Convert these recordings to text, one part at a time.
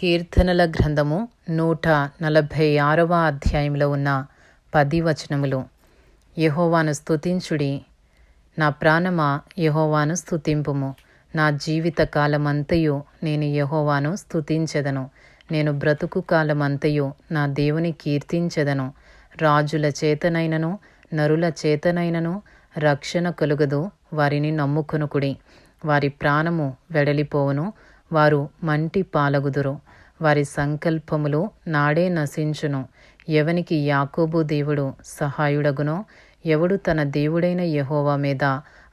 కీర్తనల గ్రంథము నూట నలభై ఆరవ అధ్యాయంలో ఉన్న పది వచనములు. యహోవాను స్తుతించుడి. నా ప్రాణమా యహోవాను స్తుతింపుము. నా జీవిత కాలమంతయు నేను యహోవాను స్తుతించెదను. నేను బ్రతుకు కాలమంతయు నా దేవుని కీర్తించెదను. రాజుల చేతనైనను నరుల చేతనైనను రక్షణ కలుగదు వారిని నమ్ముకొనుకుడి. వారి ప్రాణము వెడలిపోవును వారు మంటి పాలగుదురు. వారి సంకల్పములు నాడే నశించును. ఎవనికి యాకోబు దేవుడు సహాయుడగునో ఎవడు తన దేవుడైన యహోవా మీద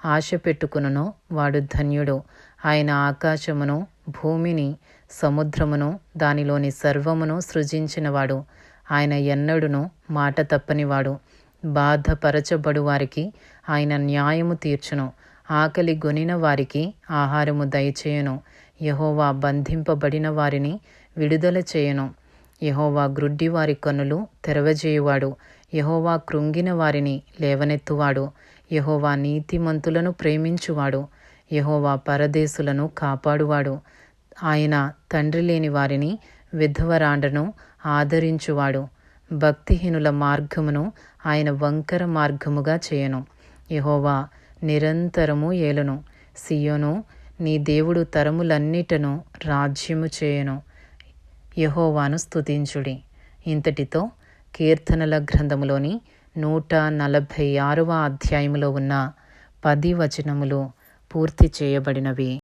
ఆశ పెట్టుకునునో వాడు ధన్యుడు. ఆయన ఆకాశమును భూమిని సముద్రమును దానిలోని సర్వమును సృజించినవాడు. ఆయన ఎన్నడును మాట తప్పనివాడు. బాధపరచబడు వారికి ఆయన న్యాయము తీర్చును. ఆకలి గొనిన వారికి ఆహారము దయచేయును. యహోవా బంధింపబడిన వారిని విడుదల చేయను. యహోవా గ్రుడ్డి వారి కన్నులు తెరవజేయువాడు. యహోవా కృంగిన వారిని లేవనెత్తువాడు. యహోవా నీతిమంతులను ప్రేమించువాడు. యహోవా పరదేశులను కాపాడువాడు. ఆయన తండ్రి లేని వారిని విధవరాండను ఆదరించువాడు. భక్తిహీనుల మార్గమును ఆయన వంకర మార్గముగా చేయను. యహోవా నిరంతరము ఏలును. సియోను నీ దేవుడు తరములన్నిటను రాజ్యము చేయను. యహోవాను స్తుతించుడి. ఇంతటితో కీర్తనల గ్రంథములోని నూట నలభై ఆరవ అధ్యాయములో ఉన్న పది వచనములు పూర్తి చేయబడినవి.